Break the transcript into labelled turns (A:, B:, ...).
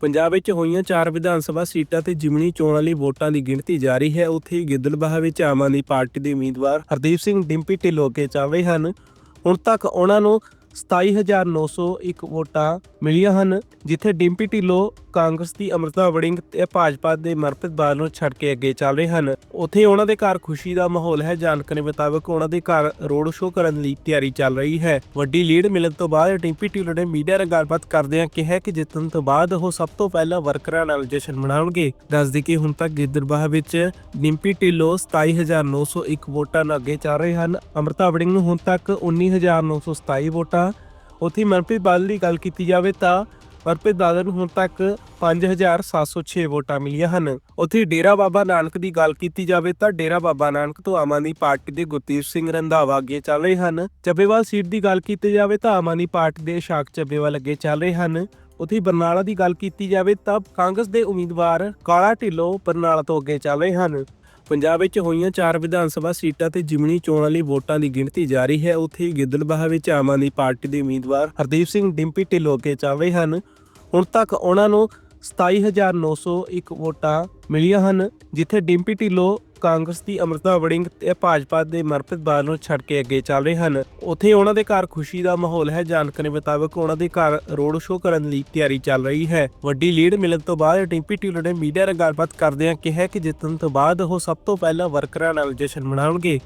A: ਪੰਜਾਬ ਵਿੱਚ ਹੋਈਆਂ ਚਾਰ ਵਿਧਾਨ ਸਭਾ ਸੀਟਾਂ ਤੇ ਜਿਮਣੀ ਚੋਣਾਂ ਲਈ ਵੋਟਾਂ ਦੀ ਗਿਣਤੀ ਜਾਰੀ ਹੈ। ਉੱਥੇ ਹੀ ਗਿੱਦੜਬਾਹਾ ਵਿੱਚ ਆਮ ਆਦਮੀ ਪਾਰਟੀ ਦੇ ਉਮੀਦਵਾਰ ਹਰਦੀਪ ਸਿੰਘ ਡਿੰਪੀ ਢਿੱਲੋਂ ਕੇ ਚੱਲ ਹਨ। ਹੁਣ ਤੱਕ ਉਹਨਾਂ ਨੂੰ 27901 ਵੋਟਾਂ ਮਿਲੀਆਂ ਹਨ, ਜਿੱਥੇ ਡਿੰਪੀ ਢਿੱਲੋਂ ਕਾਂਗਰਸ ਦੀ ਅਮਰਤਾ ਵੜਿੰਗ ਤੇ ਭਾਜਪਾ ਦੇ ਮਰਪਤ ਬਾਲ ਨੂੰ ਛੱਡ ਕੇ ਅੱਗੇ ਚੱਲ ਰਹੇ ਹਨ। ਉੱਥੇ ਉਹਨਾਂ ਦੇ ਘਰ ਖੁਸ਼ੀ ਦਾ ਮਾਹੌਲ ਹੈ। ਜਾਣਕਾਰੀ ਮੁਤਾਬਕ ਉਹਨਾਂ ਦੇ ਘਰ ਰੋਡ ਸ਼ੋਅ ਕਰਨ ਲਈ ਤਿਆਰੀ ਚੱਲ ਰਹੀ ਹੈ। ਵੱਡੀ ਲੀਡ ਮਿਲਣ ਤੋਂ ਬਾਅਦ ਡਿੰਪੀ ਢਿੱਲੋਂ ਨੇ ਮੀਡੀਆ ਨਾਲ ਗੱਲਬਾਤ ਕਰਦਿਆਂ ਕਿਹਾ ਕਿ ਜਿੱਤਣ ਤੋਂ ਬਾਅਦ ਉਹ ਸਭ ਤੋਂ ਪਹਿਲਾਂ ਵਰਕਰਾਂ ਨਾਲ ਜਸ਼ਨ ਮਨਾਉਣਗੇ। ਦੱਸਦੇ ਕਿ ਹੁਣ ਤੱਕ ਗਿੱਦੜਬਾਹਾ ਵਿੱਚ ਡਿੰਪੀ ਢਿੱਲੋਂ 27901 ਵੋਟਾਂ ਨਾਲ ਅੱਗੇ ਚੱਲ ਰਹੇ ਹਨ। ਅਮਰਤਾ ਵੜਿੰਗ ਨੂੰ ਹੁਣ ਤੱਕ 19927 ਵੋਟਾਂ ਉੱਥੇ ਮਨਪ੍ਰੀਤ ਬਾਦਲ ਦੀ ਗੱਲ ਕੀਤੀ ਜਾਵੇ ਤਾਂ ਮਨਪ੍ਰੀਤ ਬਾਦਲ ਨੂੰ ਹੁਣ ਤੱਕ 5706 ਵੋਟਾਂ ਮਿਲੀਆਂ ਹਨ। ਉੱਥੇ ਡੇਰਾ ਬਾਬਾ ਨਾਨਕ ਦੀ ਗੱਲ ਕੀਤੀ ਜਾਵੇ ਤਾਂ ਡੇਰਾ ਬਾਬਾ ਨਾਨਕ ਤੋਂ ਆਮ ਆਦਮੀ ਪਾਰਟੀ ਦੇ ਗੁਰਦੀਪ ਸਿੰਘ ਰੰਧਾਵਾ ਅੱਗੇ ਚੱਲ ਰਹੇ ਹਨ। ਚੱਬੇਵਾਲ ਸੀਟ ਦੀ ਗੱਲ ਕੀਤੀ ਜਾਵੇ ਤਾਂ ਆਮ ਆਦਮੀ ਪਾਰਟੀ ਦੇ ਸ਼ਾਕ ਚੱਬੇਵਾਲ ਅੱਗੇ ਚੱਲ ਰਹੇ ਹਨ। ਉੱਥੇ ਬਰਨਾਲਾ ਦੀ ਗੱਲ ਕੀਤੀ ਜਾਵੇ ਤਾਂ ਕਾਂਗਰਸ ਦੇ ਉਮੀਦਵਾਰ ਕਾਲਾ ਢਿੱਲੋਂ ਬਰਨਾਲਾ ਤੋਂ ਅੱਗੇ ਚੱਲ ਰਹੇ ਹਨ। ਪੰਜਾਬ ਵਿੱਚ ਹੋਈਆਂ ਚਾਰ ਵਿਧਾਨ ਸਭਾ ਸੀਟਾਂ ਤੇ ਜਿਮਣੀ ਚੋਣਾਂ ਲਈ ਵੋਟਾਂ ਦੀ ਗਿਣਤੀ ਜਾਰੀ ਹੈ। ਉੱਥੇ ਹੀ ਗਿੱਦੜਬਾਹਾ ਵਿੱਚ ਆਮ ਆਦਮੀ ਪਾਰਟੀ ਦੇ ਉਮੀਦਵਾਰ ਹਰਦੀਪ ਸਿੰਘ ਡਿੰਪੀ ਢਿੱਲੋਂ ਅੱਗੇ ਚੱਲ ਹਨ। ਹੁਣ ਤੱਕ ਉਹਨਾਂ ਨੂੰ 27901 ਵੋਟਾਂ ਮਿਲੀਆਂ ਹਨ, ਜਿੱਥੇ ਡਿੰਪੀ ਢਿੱਲੋਂ ਕਾਂਗਰਸ ਦੀ ਅਮਰਤਾ ਵੜਿੰਗ ਤੇ ਭਾਜਪਾ ਦੇ ਮਰਪਤ ਬਾਲ ਨੂੰ ਛੱਡ ਕੇ ਅੱਗੇ ਚੱਲ ਰਹੇ ਹਨ। ਉੱਥੇ ਉਹਨਾਂ ਦੇ ਘਰ ਖੁਸ਼ੀ ਦਾ ਮਾਹੌਲ ਹੈ। ਜਾਣਕਾਰੀ ਮੁਤਾਬਕ ਉਹਨਾਂ ਦੇ ਘਰ ਰੋਡ ਸ਼ੋਅ ਕਰਨ ਲਈ ਤਿਆਰੀ ਚੱਲ ਰਹੀ ਹੈ। ਵੱਡੀ ਲੀਡ ਮਿਲਣ ਤੋਂ ਬਾਅਦ ਡਿੰਪੀ ਢਿੱਲੋਂ ਨੇ ਮੀਡੀਆ ਨਾਲ ਗੱਲਬਾਤ ਕਰਦਿਆਂ ਕਿਹਾ ਕਿ ਜਿੱਤਣ ਤੋਂ ਬਾਅਦ ਉਹ ਸਭ ਤੋਂ ਪਹਿਲਾਂ ਵਰਕਰਾਂ ਨਾਲ ਜਸ਼ਨ ਮਨਾਉਣਗੇ।